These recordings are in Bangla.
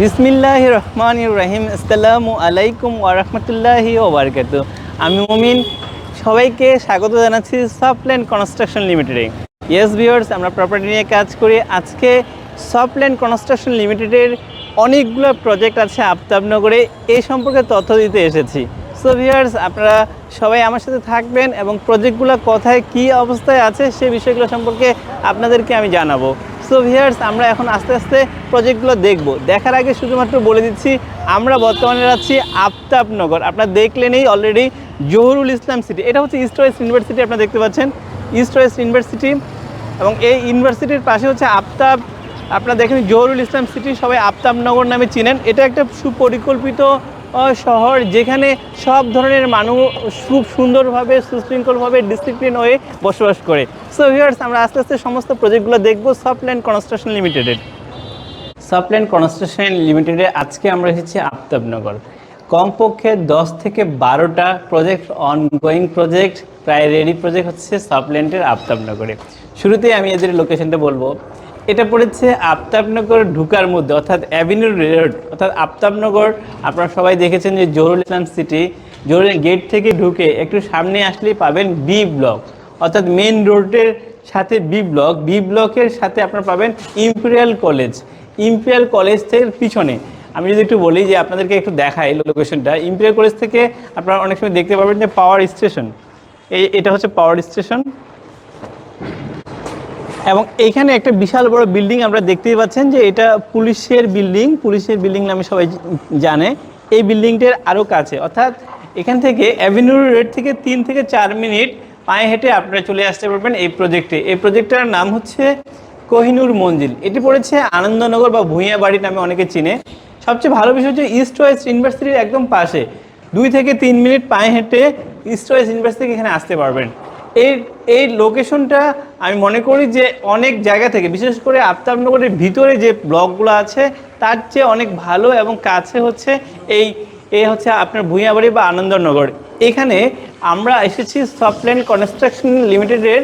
বিসমিল্লাহ রহমান রাহিম। আসসালামু আলাইকুম ওরহমতুল্লাহি ওবরকাত আমি মমিন। সবাইকে স্বাগত জানাচ্ছি সফটল্যান্ড কনস্ট্রাকশন লিমিটেডে। ইয়েস ভিউয়ার্স আমরা প্রপার্টি নিয়ে কাজ করি। আজকে সফটল্যান্ড কনস্ট্রাকশন লিমিটেডের অনেকগুলো প্রজেক্ট আছে আফতাবনগরে। এই সম্পর্কে তথ্য দিতে এসেছি। সো ভিউয়ার্স আপনারা সবাই আমার সাথে থাকবেন এবং প্রজেক্টগুলো কোথায়, কী অবস্থায় আছে সে বিষয়গুলো সম্পর্কে আপনাদেরকে আমি জানাব। সো ভিয়ার্স আমরা এখন আস্তে আস্তে প্রজেক্টগুলো দেখব। দেখার আগে শুধুমাত্র বলে দিচ্ছি, আমরা বর্তমানে আছি আফতাবনগর। আপনারা দেখলেনই অলরেডি জহুরুল ইসলাম সিটি এটা হচ্ছে ইস্ট ওয়েস্ট ইউনিভার্সিটি আপনারা দেখতে পাচ্ছেন। ইস্ট ওয়েস্ট ইউনিভার্সিটি এবং এই ইউনিভার্সিটির পাশে হচ্ছে আফতাব। আপনারা দেখেন জহুরুল ইসলাম সিটি সবাই আফতাবনগর নামে চিনেন। এটা একটা সুপরিকল্পিত শহর যেখানে সব ধরনের মানুষ খুব সুন্দরভাবে, সুশৃঙ্খলভাবে ডিসিপ্লিন হয়ে বসবাস করে। সো ভিউয়ার্স আমরা আস্তে আস্তে সমস্ত প্রজেক্টগুলো দেখব সফটল্যান্ড কনস্ট্রাকশন লিমিটেডের সফটল্যান্ড কনস্ট্রাকশন লিমিটেডে আজকে আমরা এসেছি আফতাবনগর। কমপক্ষে দশ থেকে বারোটা প্রজেক্ট অনগোয়িং প্রজেক্ট প্রায় রেডি প্রজেক্ট হচ্ছে সফটল্যান্ডের আফতাবনগরে। শুরুতেই আমি এদের লোকেশনটা বলব। এটা পড়েছে আফতাবনগর ঢুকার মধ্যে, অর্থাৎ অ্যাভিনিউ রোড। অর্থাৎ আফতাবনগর, আপনারা সবাই দেখেছেন যে জহুরুল ইসলাম সিটি জহুরুল গেট থেকে ঢুকে একটু সামনে আসলেই পাবেন বি ব্লক অর্থাৎ মেন রোডের সাথে বি ব্লক বি ব্লকের সাথে আপনারা পাবেন ইম্পেরিয়াল কলেজ ইম্পেরিয়াল কলেজ থেকে পিছনে, আমি যদি একটু বলি যে আপনাদেরকে একটু দেখাই লোকেশনটা ইম্পেরিয়াল কলেজ থেকে আপনারা অনেক সময় দেখতে পাবেন যে পাওয়ার স্টেশন এই, এটা হচ্ছে পাওয়ার স্টেশন এবং এখানে একটা বিশাল বড় বিল্ডিং আমরা দেখতেই পাচ্ছেন যে এটা পুলিশের বিল্ডিং পুলিশের বিল্ডিং নামে সবাই জানে। এই বিল্ডিংটার আরও কাছে, অর্থাৎ এখান থেকে অ্যাভিনিউ রোড থেকে তিন থেকে চার মিনিট পায়ে হেঁটে আপনারা চলে আসতে পারবেন এই প্রজেক্টে। এই প্রজেক্টটার নাম হচ্ছে কোহিনুর মঞ্জিল। এটি পড়েছে আনন্দনগর বা ভূঁইয়া বাড়ি নামে অনেকে চিনে। সবচেয়ে ভালো বিষয় হচ্ছে ইস্ট ওয়েস্ট ইউনিভার্সিটির একদম পাশে। দুই থেকে তিন মিনিট পায়ে হেঁটে ইস্ট ওয়েস্ট ইউনিভার্সিটি এখানে আসতে পারবেন। এই এই লোকেশনটা আমি মনে করি যে অনেক জায়গা থেকে, বিশেষ করে আফতাবনগরের ভিতরে যে ব্লকগুলো আছে, তার চেয়ে অনেক ভালো এবং কাছে হচ্ছে এই, এ হচ্ছে আপনার ভূঁইয়াবাড়ি বা আনন্দনগর। এখানে আমরা এসেছি সফটল্যান্ড কনস্ট্রাকশন লিমিটেডের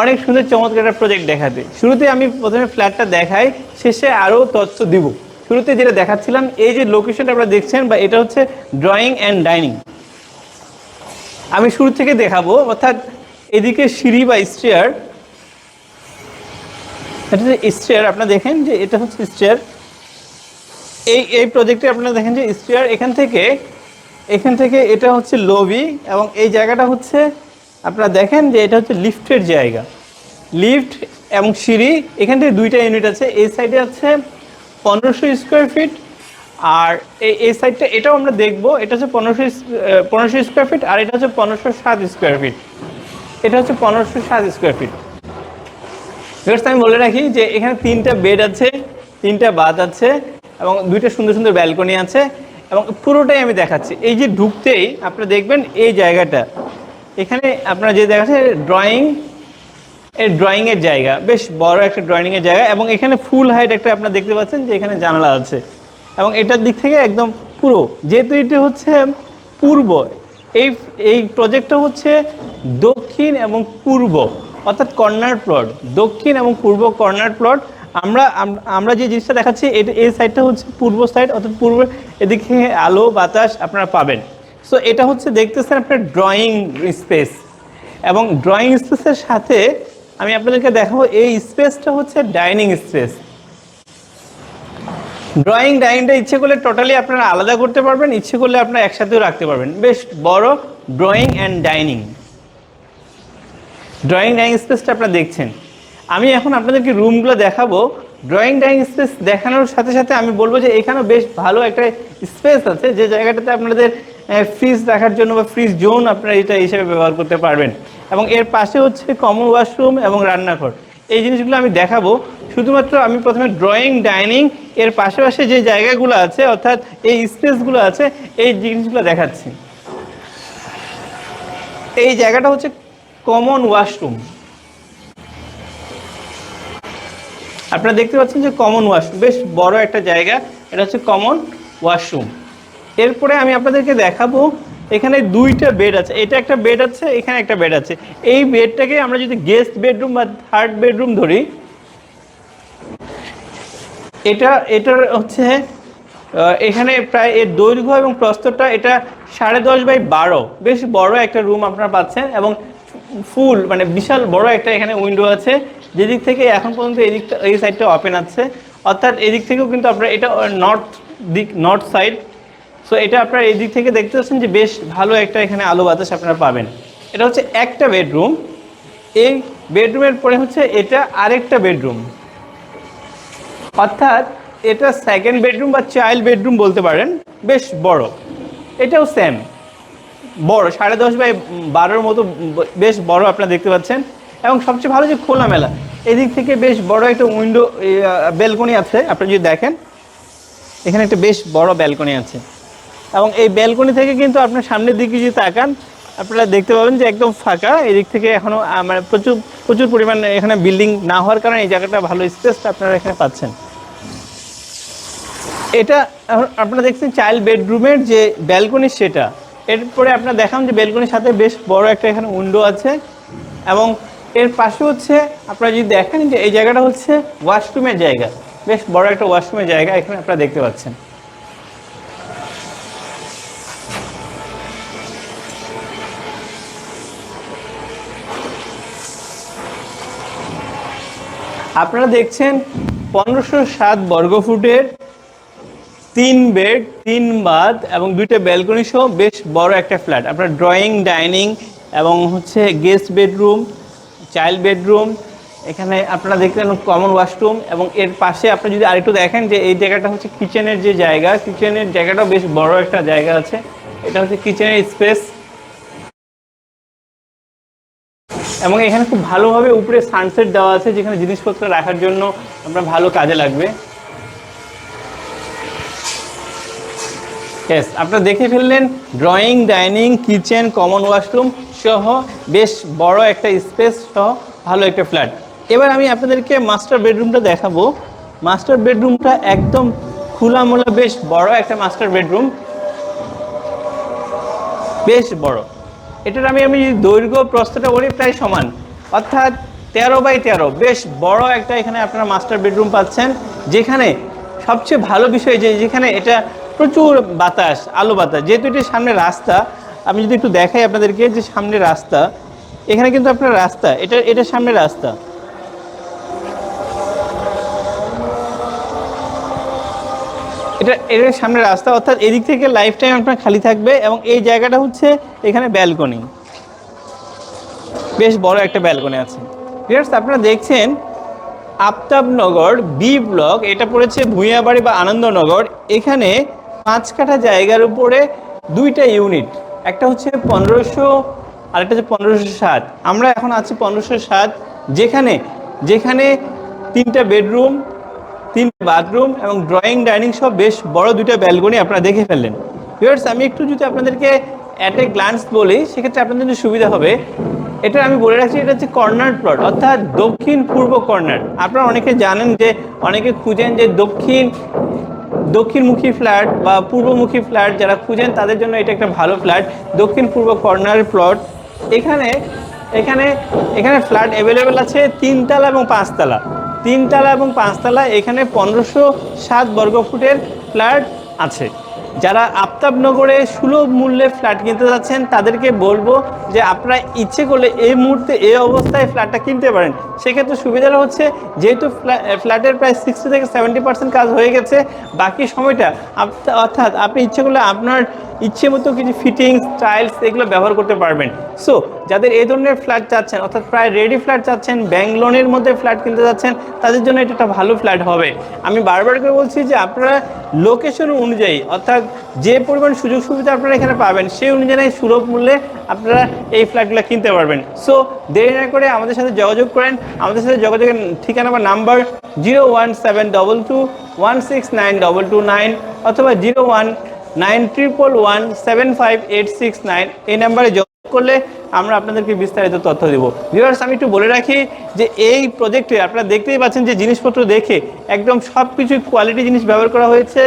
অনেক সুন্দর চমৎকার একটা প্রজেক্ট দেখাতে। শুরুতে আমি প্রথমে ফ্ল্যাটটা দেখাই, শেষে আরও তথ্য দিব। শুরুতে যেটা দেখাচ্ছিলাম, এই যে লোকেশনটা আপনারা দেখছেন বা এটা হচ্ছে ড্রয়িং অ্যান্ড ডাইনিং আমি শুরু থেকে দেখাবো, অর্থাৎ এদিকে সিঁড়ি বা স্টেয়ার এটা যে স্টেয়ার আপনারা দেখেন যে এটা হচ্ছে স্টেয়ার এই এই প্রজেক্টে আপনারা দেখেন যে স্টেয়ার এখান থেকে এখান থেকে এটা হচ্ছে লবি এবং এই জায়গাটা হচ্ছে, আপনারা দেখেন যে এটা হচ্ছে লিফটের জায়গা। লিফট এবং সিঁড়ি, এখান থেকে দুইটা ইউনিট আছে। এই সাইডে আছে পনেরোশো স্কোয়ার ফিট আর এই এই সাইডটা এটাও আমরা দেখব। এটা হচ্ছে পনেরোশো পনেরোশো স্কোয়ার ফিট আর এটা হচ্ছে পনেরোশো সাত স্কোয়ার ফিট এটা হচ্ছে পনেরোশো সাত স্কোয়ার ফিট Viewers, আমি বলে রাখি যে এখানে তিনটা বেড আছে তিনটা বাথ আছে এবং দুইটা সুন্দর সুন্দর ব্যালকনি আছে এবং পুরোটাই আমি দেখাচ্ছি। এই যে ঢুকতেই আপনারা দেখবেন এই জায়গাটা। এখানে আপনারা যে দেখাচ্ছে ড্রয়িং এর ড্রয়িংয়ের জায়গা। বেশ বড় একটা ড্রয়িংয়ের জায়গা এবং এখানে ফুল হাইট একটা আপনারা দেখতে পাচ্ছেন যে এখানে জানালা আছে। এবং এটার দিক থেকে একদম পুরো। যেহেতু এটি হচ্ছে পূর্ব এই এই প্রজেক্টটা হচ্ছে দক্ষিণ এবং পূর্ব, অর্থাৎ কর্নার প্লট দক্ষিণ এবং পূর্ব কর্নার প্লট আমরা আমরা যে জিনিসটা দেখাচ্ছি, এটা, এই সাইডটা হচ্ছে পূর্ব সাইড অর্থাৎ পূর্ব এদিকে আলো, বাতাস আপনারা পাবেন। সো এটা হচ্ছে দেখতেছেন আপনার ড্রয়িং স্পেস এবং ড্রয়িং স্পেসের সাথে আমি আপনাদেরকে দেখাবো, এই স্পেসটা হচ্ছে ডাইনিং স্পেস ড্রয়িং ডাইনিংটা ইচ্ছে করলে টোটালি আপনারা আলাদা করতে পারবেন, ইচ্ছে করলে আপনারা একসাথেও রাখতে পারবেন। বেশ বড় drawing and dining drawing dining স্পেসটা আপনারা দেখছেন। আমি এখন আপনাদেরকে রুমগুলো দেখাবো। ড্রয়িং ডাইনিং স্পেস দেখানোর সাথে সাথে আমি বলব যে এখানেও বেশ ভালো একটা স্পেস আছে, যে জায়গাটাতে আপনাদের ফ্রিজ রাখার জন্য বা ফ্রিজ জোন আপনারা এটা হিসেবে ব্যবহার করতে পারবেন। এবং এর পাশে হচ্ছে কমন ওয়াশরুম এবং রান্নাঘর। এই জিনিসগুলো আমি দেখাবো। শুধুমাত্র আমি প্রথমে ড্রয়িং ডাইনিং এর পাশে পাশে যে জায়গাগুলো আছে, অর্থাৎ এই স্পেসগুলো আছে, এই জিনিসগুলো দেখাচ্ছি। এই জায়গাটা হচ্ছে কমন ওয়াশরুম আপনারা দেখতে পাচ্ছেন যে কমন ওয়াশরুম বেশ বড় একটা জায়গা, এটা হচ্ছে কমন ওয়াশরুম এরপরে আমি আপনাদেরকে দেখাবো, এখানে দুইটা বেড আছে, এটা একটা বেড আছে, এখানে একটা বেড আছে। এই বেডটাকে আমরা যদি গেস্ট বেডরুম বা থার্ড বেডরুম ধরি এটা, এটার হচ্ছে এখানে প্রায় এর দৈর্ঘ্য এবং প্রস্তরটা এটা সাড়ে দশ বাই বারো। বেশ বড় একটা রুম আপনারা পাচ্ছেন এবং ফুল মানে বিশাল বড় একটা এখানে উইন্ডো আছে। যেদিক থেকে এখন পর্যন্ত এই দিকটা এই সাইডটা ওপেন আছে। অর্থাৎ এদিক থেকেও কিন্তু আপনারা, এটা নর্থ দিক নর্থ সাইড সো এটা আপনারা এদিক থেকে দেখতে পাচ্ছেন যে বেশ ভালো একটা এখানে আলো বাতাস আপনারা পাবেন। এটা হচ্ছে একটা বেডরুম এই বেডরুমের পরে হচ্ছে এটা আরেকটা বেডরুম অর্থাৎ এটা সেকেন্ড বেডরুম বা চাইল্ড বেডরুম বলতে পারেন, বেশ বড়। এটাও সেম বড়, সাড়ে দশ বাই বারোর মতো, বেশ বড় আপনারা দেখতে পাচ্ছেন। এবং সবচেয়ে ভালো যে খোলামেলা এদিক থেকে বেশ বড় একটা উইন্ডো ব্যালকনি আছে আপনি যদি দেখেন, এখানে একটা বেশ বড় ব্যালকনি আছে। এবং এই ব্যালকনি থেকে কিন্তু আপনার সামনের দিকে যদি তাকান, আপনারা দেখতে পাবেন যে একদম ফাঁকা, এদিক থেকে এখনও মানে প্রচুর প্রচুর পরিমাণে এখানে বিল্ডিং না হওয়ার কারণে এই জায়গাটা ভালো স্পেসটা আপনারা এখানে পাচ্ছেন। এটা আপনারা দেখছেন চাইল্ড বেডরুমের যে ব্যালকনি সেটা। এরপরে আপনারা দেখান যে ব্যালকনির সাথে বেশ বড় একটা এখানে উইন্ডো আছে এবং এর পাশে হচ্ছে আপনারা যদি দেখেন যে এই জায়গাটা হচ্ছে ওয়াশরুমের জায়গা। বেশ বড় একটা ওয়াশরুমের জায়গা এখানে আপনারা দেখতে পাচ্ছেন। আপনারা দেখছেন পনেরোশো সাত বর্গফুটের তিন বেড, তিন বাথ এবং দুইটা ব্যালকনি সহ বেশ বড় একটা ফ্ল্যাট আপনার ড্রয়িং ডাইনিং এবং হচ্ছে গেস্ট বেডরুম চাইল্ড বেডরুম এখানে আপনারা দেখলেন কমন ওয়াশরুম এবং এর পাশে আপনি যদি আরেকটু দেখেন যে এই জায়গাটা হচ্ছে কিচেনের যে জায়গা কিচেনের জায়গাটাও বেশ বড় একটা জায়গা আছে। এটা হচ্ছে কিচেনের স্পেস এবং এখানে খুব ভালোভাবে উপরে সানসেট দেওয়া আছে যেখানে জিনিসপত্র রাখার জন্য আপনার ভালো কাজে লাগবে। ইয়েস আপনারা দেখে ফেললেন drawing dining kitchen common washroom সহ বেশ বড় একটা স্পেস সহ ভালো একটা ফ্ল্যাট এবার আমি আপনাদেরকে মাস্টার বেডরুমটা দেখাবো। মাস্টার বেডরুমটা একদম খোলামোলা বেশ বড় একটা মাস্টার বেডরুম বেশ বড়। এটার আমি আমি দৈর্ঘ্য, প্রস্থটা বলি প্রায় সমান। অর্থাৎ তেরো বাই তেরো, বেশ বড় একটা এখানে আপনারা মাস্টার বেডরুম পাচ্ছেন। যেখানে সবচেয়ে ভালো বিষয় যে, যেখানে এটা প্রচুর বাতাস, আলো বাতাস। যেহেতু এটি সামনে রাস্তা, আমি যদি একটু দেখাই আপনাদেরকে যে সামনে রাস্তা, এখানে কিন্তু আপনার রাস্তা, এটা এটা সামনে রাস্তা। এটা এর সামনে রাস্তা, অর্থাৎ এদিক থেকে লাইফ টাইম আপনার খালি থাকবে এবং এই জায়গাটা হচ্ছে এখানে ব্যালকনি বেশ বড় একটা ব্যালকনি আছে। ভিউয়ার্স আপনারা দেখছেন আফতাবনগর বি ব্লক এটা পড়েছে ভূঁইয়াবাড়ি বা আনন্দনগর। এখানে পাঁচ কাঠা জায়গার উপরে দুইটা ইউনিট। একটা হচ্ছে পনেরোশো আর একটা হচ্ছে পনেরোশো সাত আমরা এখন আছি পনেরোশো সাত যেখানে যেখানে তিনটা বেডরুম, তিনটা বাথরুম এবং ড্রয়িং, ডাইনিং সব বেশ বড় দুইটা ব্যালকনি আপনারা দেখে ফেললেন। ভিউয়ার্স, আমি একটু যদি আপনাদেরকে অ্যাট এ গ্লান্স বলি, সেক্ষেত্রে আপনাদের জন্য সুবিধা হবে। এটা আমি বলে রাখছি, এটা হচ্ছে কর্নার প্লট, অর্থাৎ দক্ষিণ পূর্ব কর্নার। আপনারা অনেকে জানেন যে, অনেকে খুঁজেন যে দক্ষিণ দক্ষিণমুখী ফ্ল্যাট বা পূর্বমুখী ফ্ল্যাট যারা খুঁজেন, তাদের জন্য এটা একটা ভালো ফ্ল্যাট। দক্ষিণ পূর্ব কর্নার প্লট। এখানে এখানে এখানে ফ্ল্যাট অ্যাভেলেবেল আছে তিনতলা এবং পাঁচতলা। তিনতলা এবং পাঁচতলা, এখানে পনেরোশো সাত বর্গ ফুটের ফ্ল্যাট আছে। যারা আফতাবনগরে সুলভ মূল্যে ফ্ল্যাট কিনতে যাচ্ছেন, তাদেরকে বলব যে আপনারা ইচ্ছে করলে এই মুহূর্তে এই অবস্থায় ফ্ল্যাটটা কিনতে পারেন। সেক্ষেত্রে সুবিধাটা হচ্ছে, যেহেতু ফ্ল্যা- ফ্ল্যাটের প্রায় সিক্সটি থেকে সেভেন্টি পার্সেন্ট কাজ হয়ে গেছে, বাকি সময়টা অর্থাৎ আপনি ইচ্ছে করলে আপনার ইচ্ছে মতো কিছু ফিটিংস টাইলস এগুলো ব্যবহার করতে পারবেন। সো যাদের এই ধরনের ফ্ল্যাট চাচ্ছেন, অর্থাৎ প্রায় রেডি ফ্ল্যাট চাচ্ছেন ব্যাংক লোনের মধ্যে ফ্ল্যাট কিনতে যাচ্ছেন, তাদের জন্য এটা একটা ভালো ফ্ল্যাট হবে। আমি বারবার করে বলছি যে আপনারা লোকেশন অনুযায়ী, অর্থাৎ যে পরিমাণ সুযোগ সুবিধা আপনারা এখানে পাবেন, সেই অনুযায়ী সুলভ মূল্যে আপনারা এই ফ্ল্যাটগুলো কিনতে পারবেন। সো দেরি না করে আমাদের সাথে যোগাযোগ করেন। আমাদের সাথে যোগাযোগের ঠিকানা বা number zero one seven double two one six nine double two nine অথবা zero one nine triple one seven five eight six nine এই নাম্বারে যোগাযোগ করলে আমরা আপনাদেরকে বিস্তারিত তথ্য দেব। ভিউয়ার্স, আমি একটু বলে রাখি যে এই প্রজেক্টে আপনারা দেখতেই পাচ্ছেন যে জিনিসপত্র দেখে একদম সব কিছুই কোয়ালিটি জিনিস ব্যবহার করা হয়েছে।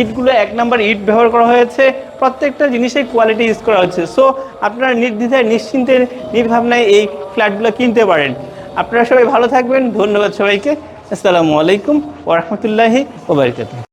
ইটগুলো এক নাম্বার ইট ব্যবহার করা হয়েছে। প্রত্যেকটা জিনিসের কোয়ালিটি ইউজ করা হচ্ছে। সো আপনারা নির্দ্বিধায়, নিশ্চিন্তে, নির্ভাবনায় এই ফ্ল্যাটগুলো কিনতে পারেন। আপনারা সবাই ভালো থাকবেন। ধন্যবাদ সবাইকে। আসসালামু আলাইকুম ওরহমতুল্লাহি ওবরকাত